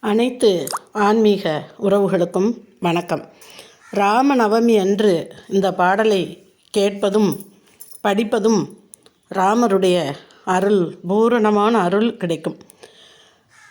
அனைத்து ஆன்மீக உறவுகளுக்கும் வணக்கம். ராம நவமி அன்று இந்த பாடலை கேட்பதும் படிப்பதும் ராமருடைய அருள் பூரணமான அருள் கிடைக்கும்.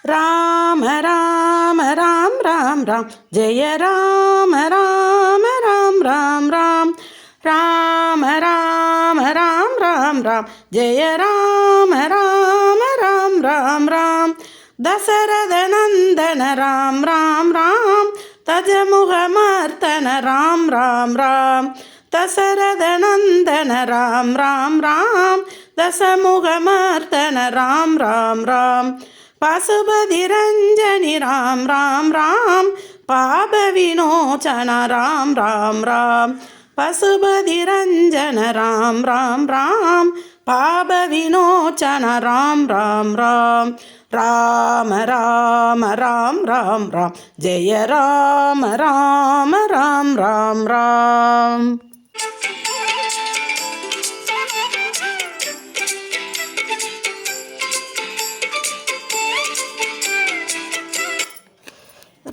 ராம ராம ராம் ராம் ராம் ஜெய ராம ராம ராம் ராம் ராம். ராம ராம ராம் ராம் ராம் ஜெய ராம ராம ராம் ராம் ராம். தசரத நந்தன ராம் ராம். ராம் தஜமுகமர்த்தன ராம் ராம் ராம். தசரத நந்தன ராம் ராம். ராம் தசமுகமர்த்தன ராம் ராம் ராம். பசுபதி ரஞ்சனி ராம் ராம் ராம். பாப வினோச்சன ராம் ராம் ராம். பசுபதி ரஞ்சன ராம் ராம் ராம். பாப வினோச்சன ராம் ராம் ராம். ராம ராம ராம் ராம் ராம். ஜெய ராம ராம ராம் ராம் ராம்.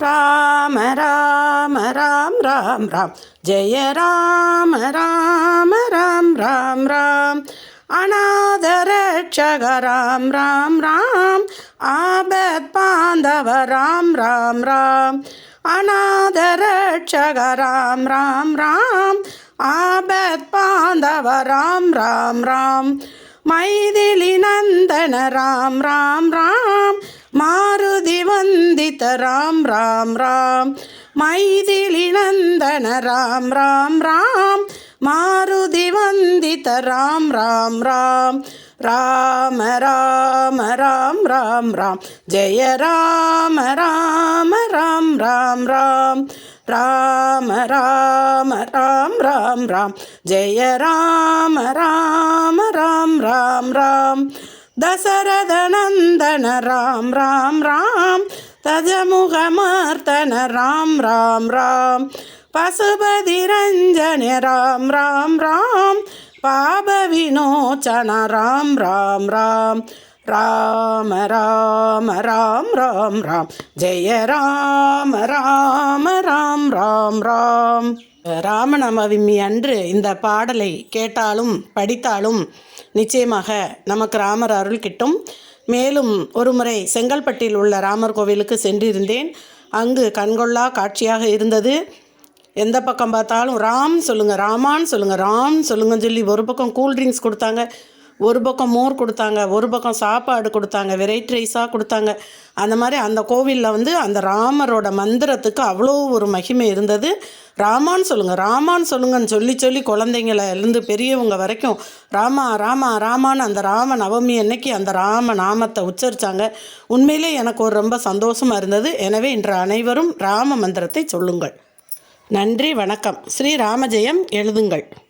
ராம ராம ராம் ராம் ராம். ஜெய ராம ராம ராம் ராம் ராம். அநாதரட்சக ராம் ராம் ராம். ஆபத் பாந்தவ ராம் ராம் ராம். அநாதரட்சக ராம் ராம் ராம். ஆபத் பாந்தவ ராம் ராம் ராம். மைதிலி நந்தன ராம் ராம் ராம். மாருதி வந்தித ராம் ராம் ராம். மைதிலிழந்தன ராம் ராம் ராம். மாருதி வந்தித ராம் ராம் ராம். ராம ராம ராம் ராம் ராம். ஜெய ராம ராம ராம் ராம் ராம். ராம ராம ராம் ராம் ராம். ஜெய ராம ராம ராம் ராம் ராம். தசரத நந்தன ராம் ராம் ராம். தஜமுகமார்த்தன ராம் ராம் ராம். பசுபதி ரஞ்சன ராம் ராம் ராம். பாப வினோச்சன ராம் ராம் ராம். ராம ராம ராம் ராம் ராம். ஜெய ராம ராம ராம் ராம் ராம். ராமநவமி அன்று இந்த பாடலை கேட்டாலும் படித்தாலும் நிச்சயமாக நமக்கு ராமர் அருள் கிட்டும். மேலும் ஒருமுறை செங்கல்பட்டில் உள்ள ராமர் கோவிலுக்கு சென்றிருந்தேன். அங்கு கண்கொள்ளா காட்சியாக இருந்தது. எந்த பக்கம் பார்த்தாலும் ராம் சொல்லுங்கள் ராமான்னு சொல்லுங்கள் ராம் சொல்லுங்கன்னு சொல்லி ஒரு பக்கம் கூல் ட்ரிங்க்ஸ் கொடுத்தாங்க. ஒரு பக்கம் மோர் கொடுத்தாங்க ஒரு பக்கம் சாப்பாடு கொடுத்தாங்க வெரைட்டி ரைஸாக கொடுத்தாங்க. அந்த மாதிரி அந்த கோவிலில் வந்து அந்த ராமரோட மந்திரத்துக்கு அவ்வளோ ஒரு மகிமை இருந்தது. ராமான்னு சொல்லுங்கள் ராமான்னு சொல்லுங்கன்னு சொல்லி சொல்லி குழந்தைங்கள இருந்து பெரியவங்க வரைக்கும் ராமா ராமா ராமான்னு அந்த ராம நவமி அன்னைக்கு அந்த ராம நாமத்தை உச்சரித்தாங்க உண்மையிலே எனக்கு ஒரு ரொம்ப சந்தோஷமாக இருந்தது. எனவே இன்று அனைவரும் ராம மந்திரத்தை சொல்லுங்கள். நன்றி வணக்கம். ஸ்ரீ ராமஜெயம் எழுதுங்கள்.